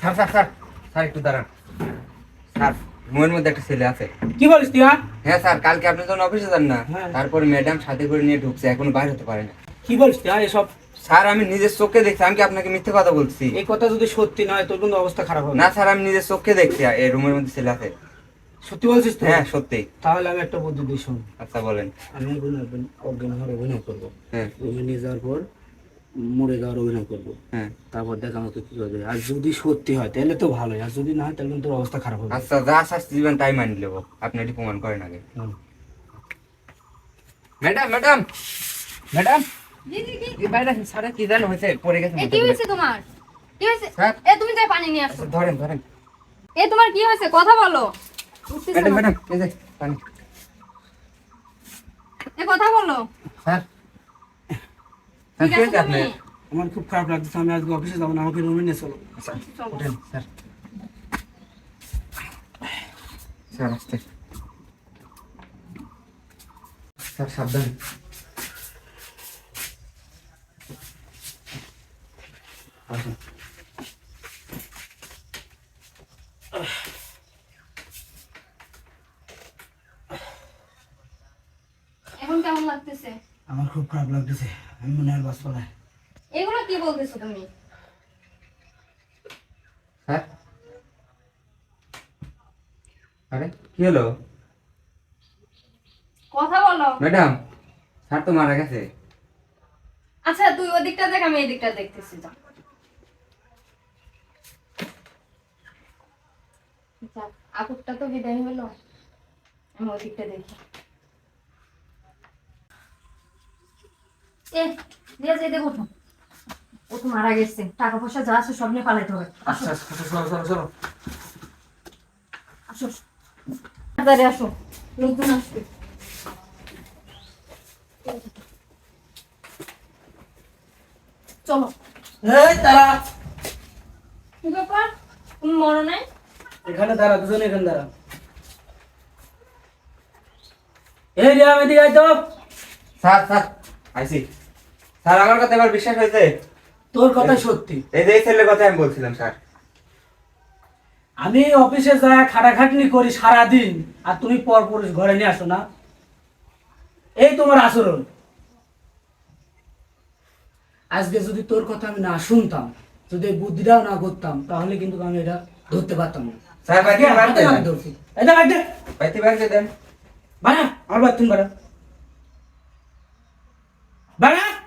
Sir sir sir sir একটু দাঁড়ান। Sir রুমের মধ্যে একটা ছেলে আছে। কি বলিস তুই হ্যাঁ? হ্যাঁ স্যার কালকে আপনি যখন অফিসে যান না হ্যাঁ। তারপরে ম্যাডাম সাথে করে নিয়ে ঢুকছে এখনও বাইরে হতে পারে না। কি বলিস তুই হ্যাঁ এসব? স্যার আমি নিজের চোখে দেখছি আমি কি আপনাকে মিথ্যে কথা বলছি? এই কথা যদি সত্যি নয় তোর কিন্তু অবস্থা খারাপ হবে। না স্যার আমি নিজের চোখে দেখছি এই রুমের মধ্যে ছেলে আছে। সত্যি বলছিস তো হ্যাঁ সত্যি। তাহলে আমি একটা বুদ্ধি দিই শোন। আচ্ছা বলেন। আমি অজ্ঞান হওয়ার অভিনয় করব। হ্যাঁ। রুমে নিয়ে যাওয়ার পর মরে যাওয়ার অভিনয় করব। হ্যাঁ। তারপর দেখ আমাকে কি করবে। আর যদি সত্যি হয় তাহলে তো ভালোই। আর যদি না হয় তাহলে তোর অবস্থা খারাপ হবে। আচ্ছা যা শাস্তি দিবেন তাই মানি নেব। আপনি এটি প্রমাণ করেন আগে। Madam madam! ম্যাডাম! জি জি জি। এই বাইরে স্যারের কি জানো হয়েছে? পড়ে গেছে কি হয়েছে তোমার? কি হয়েছে? এ তুমি যাই পানি নিয়ে আসো। ধরেন ধরেন। এ তোমার কি হয়েছে? কথা বলো। ম্যাডাম ম্যাডাম এই যে পানি। এ কথা বলো। স্যার। স্যার ঠিক আছে হয়েছে আমার খুব খারাপ লাগতেছে আমি আজকে অফিসে যাব না আমাকে রুমে নিয়ে চলো। আচ্ছা, ওঠেন, স্যার। স্যার আসতে। স্যার সাবধান। এখন কেমন লাগতেছে? আমার খুব খারাপ লাগতেছে। আমি মনে হয় বাস পালাই এগুলো কি বলতেছো তুমি? স্যার আরে কি হলো? কথা বলো। ম্যাডাম স্যার তো মারা গেছে। আচ্ছা তুই ওই দিকটা দেখ আমি এই দিকটা দেখতেছি যা যাক, আপুরটা তো বিদায় হলো। আমি ওই দিকটা দেখি। এ দিয়ে যাই দেখো তো। ও তো মারা গেছে। টাকা পয়সা যা আছে সব নিয়ে পালাইতে হবে। আচ্ছা আচ্ছা চলো চলো চলো। আসো তাড়াতাড়ি আসো। লোকজন আসবে। চলো। এই তারা কি ব্যাপার? তুমি মরো নাই? এখানে দাঁড়া দুজনে এখানে দাঁড়া। এই আমি দিকে তো। Sir sir. আইসি। স্যার আমার কথা এবার বিশ্বাস হয়েছে? তোর কথা সত্যি। এই যে ছেলের কথা আমি বলছিলাম স্যার। আমি অফিসে খাটাখাটনি করি সারা দিন আর তুমি পর পুরুষ ঘরে নিয়ে আসো না। এই তোমার আচরণ। আজকে যদি তোর কথা আমি না শুনতাম যদি বুদ্ধিটাও না করতাম তাহলে কিন্তু আমি এটা ধরতে পারতাম না। স্যার বাইতে বাড়তে হাতে ধরছি। দেখ, এই বাইতে দেন বাড়া আমার বাথরুম ¿Verdad?